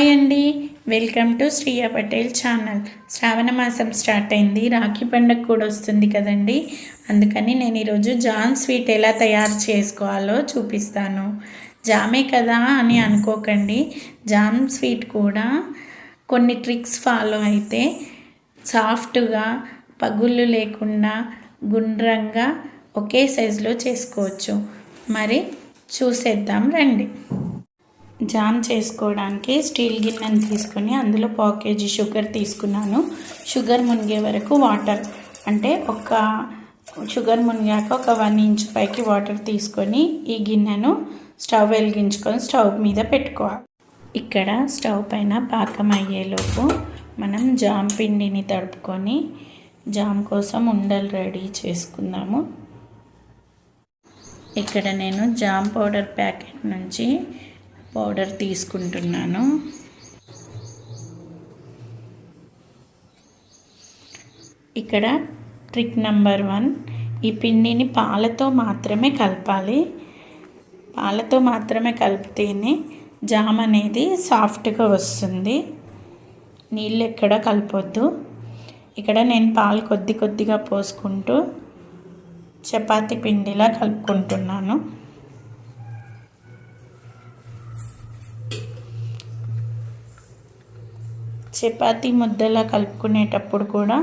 Hi అండి. Welcome to Shriya Patel channel. శ్రావణ మాసం start అయింది. రాఖీ పండుగ కూడా వస్తుంది కదండి. అందుకని నేను ఈరోజు జాన్ స్వీట్ ఎలా తయారు చేసుకోవాలో చూపిస్తాను. జామే కదా అని అనుకోకండి. జామ్ స్వీట్ కూడా కొన్ని ట్రిక్స్ ఫాలో అయితే సాఫ్ట్గా పగుళ్ళు లేకుండా గుండ్రంగా ఒకే సైజులో చేసుకోవచ్చు. మరి చూసేద్దాం రండి. జామ్ చేసుకోవడానికి స్టీల్ గిన్నెను తీసుకొని అందులో పావు కేజీ షుగర్ తీసుకున్నాను. షుగర్ మునిగే వరకు వాటర్ అంటే ఒక షుగర్ మునిగాక ఒక వన్ ఇంచ్ పైకి వాటర్ తీసుకొని ఈ గిన్నెను స్టవ్ వెలిగించుకొని స్టవ్ మీద పెట్టుకోవాలి. ఇక్కడ స్టవ్ పైన పాకం అయ్యేలోపు మనం జామ్ పిండిని తడుపుకొని జామ్ కోసం ఉండలు రెడీ చేసుకుందాము. ఇక్కడ నేను జామ్ పౌడర్ ప్యాకెట్ నుంచి పౌడర్ తీసుకుంటున్నాను. ఇక్కడ ట్రిక్ నెంబర్ వన్. ఈ పిండిని పాలతో మాత్రమే కలపాలి. పాలతో మాత్రమే కలిపితేనే జామ్ అనేది సాఫ్ట్గా వస్తుంది. నీళ్ళు ఎక్కడ కలపొద్దు. ఇక్కడ నేను పాలు కొద్ది కొద్దిగా పోసుకుంటూ చపాతి పిండిలా కలుపుకుంటున్నాను. చపాతీ ముద్దలా కలుపుకునేటప్పుడు కూడా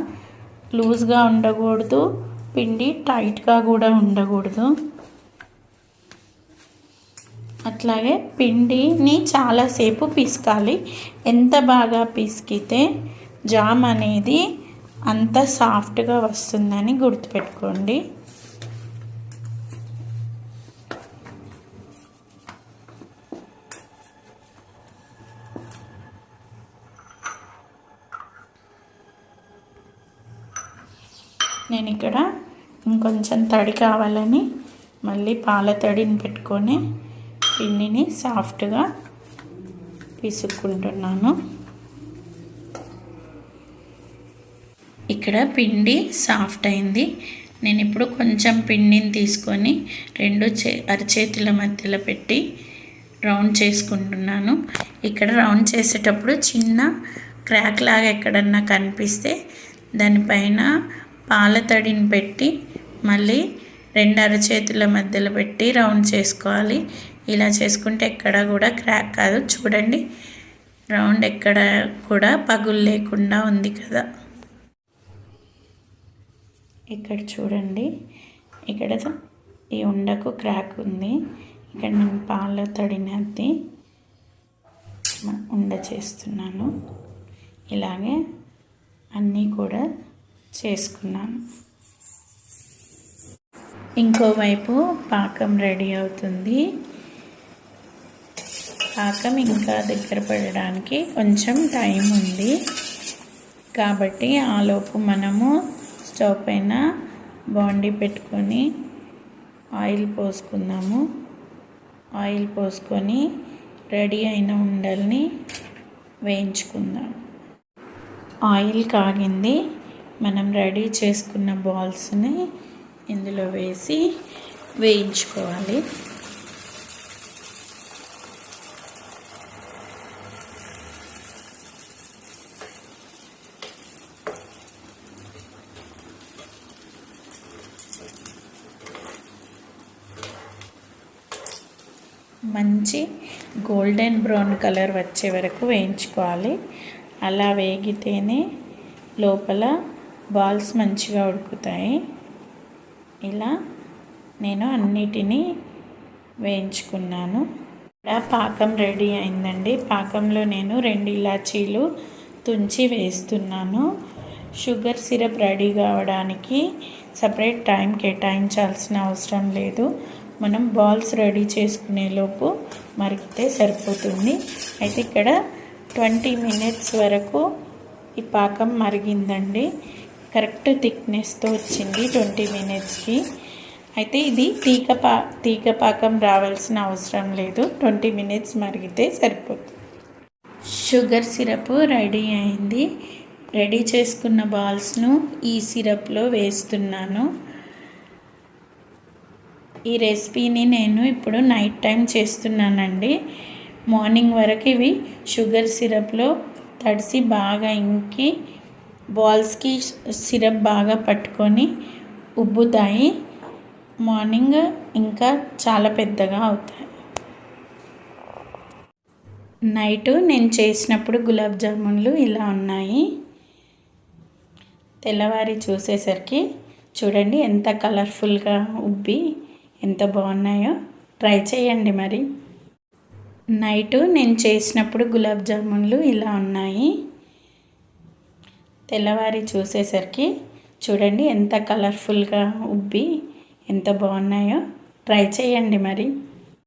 లూజ్గా ఉండకూడదు పిండి టైట్గా కూడా ఉండకూడదు. అట్లాగే పిండిని చాలాసేపు పిసకాలి. ఎంత బాగా పిసికితే జామ్ అనేది అంత సాఫ్ట్గా వస్తుందని గుర్తుపెట్టుకోండి. నేను ఇక్కడ ఇంకొంచెం తడి కావాలని మళ్ళీ పాల తడిని పెట్టుకొని పిండిని సాఫ్ట్గా పిసుక్కుంటున్నాను ఇక్కడ పిండి సాఫ్ట్ అయింది. నేను ఇప్పుడు కొంచెం పిండిని తీసుకొని రెండు చే అరచేతుల మధ్యలో పెట్టి రౌండ్ చేసుకుంటున్నాను. ఇక్కడ రౌండ్ చేసేటప్పుడు చిన్న క్రాక్ లాగా ఎక్కడన్నా కనిపిస్తే దానిపైన పాల తడిని పెట్టి మళ్ళీ రెండు అరచేతుల మధ్యలో పెట్టి రౌండ్ చేసుకోవాలి. ఇలా చేసుకుంటే ఎక్కడ కూడా క్రాక్ కాదు. చూడండి రౌండ్ ఎక్కడ కూడా పగులు లేకుండా ఉంది కదా. ఇక్కడ చూడండి ఇక్కడ ఈ ఉండకు క్రాక్ ఉంది. ఇక్కడ నేను పాల తడినది అద్ది ఉండ చేస్తున్నాను. ఇలాగే అన్నీ కూడా చేసుకున్నాను. ఇంకోవైపు పాకం రెడీ అవుతుంది. పాకం ఇంకా దగ్గర పడడానికి కొంచెం టైం ఉంది. కాబట్టి ఆలోపు మనము స్టవ్ పైన బాండీ పెట్టుకొని ఆయిల్ పోసుకుందాము. ఆయిల్ పోసుకొని రెడీ అయిన ఉండల్ని వేయించుకుందాం. ఆయిల్ కాగింది. మనం రెడీ చేసుకున్న బాల్స్ని ఇందులో వేసి వేయించుకోవాలి. మంచి గోల్డెన్ బ్రౌన్ కలర్ వచ్చే వరకు వేయించుకోవాలి. అలా వేగితేనే లోపల బాల్స్ మంచిగా ఉడుకుతాయి. ఇలా నేను అన్నిటినీ వేయించుకున్నాను. ఇక్కడ పాకం రెడీ అయిందండి. పాకంలో నేను రెండు ఇలాచీలు తుంచి వేస్తున్నాను. షుగర్ సిరప్ రెడీ కావడానికి సపరేట్ టైం కేటాయించాల్సిన అవసరం లేదు. మనం బాల్స్ రెడీ చేసుకునేలోపు మరిగితే సరిపోతుంది. అయితే ఇక్కడ ట్వంటీ మినిట్స్ వరకు ఈ పాకం మరిగిందండి. కరెక్ట్ థిక్నెస్తో వచ్చింది ట్వంటీ మినిట్స్కి. అయితే ఇది తీగ పా తీగ పాకం రావాల్సిన అవసరం లేదు. ట్వంటీ మినిట్స్ మరిగితే సరిపోతుంది. షుగర్ సిరప్ రెడీ అయింది. రెడీ చేసుకున్న బాల్స్ను ఈ సిరప్లో వేస్తున్నాను. ఈ రెసిపీని నేను ఇప్పుడు నైట్ టైం చేస్తున్నానండి. మార్నింగ్ వరకు ఇవి షుగర్ సిరప్లో తడిసి బాగా ఇంకి బాల్స్కి సిరప్ బాగా పట్టుకొని ఉబ్బుతాయి. మార్నింగ్ ఇంకా చాలా పెద్దగా అవుతాయి. నైట్ నేను చేసినప్పుడు గులాబ్ జామున్లు ఇలా ఉన్నాయి. తెల్లవారి చూసేసరికి చూడండి ఎంత కలర్ఫుల్గా ఉబ్బి ఎంత బాగున్నాయో. ట్రై చేయండి మరి. నైటు నేను చేసినప్పుడు గులాబ్ జామున్లు ఇలా ఉన్నాయి. తెల్లవారి చూసేసరికి చూడండి ఎంత కలర్ఫుల్గా ఉబ్బి ఎంత బాగున్నాయో. ట్రై చేయండి మరి.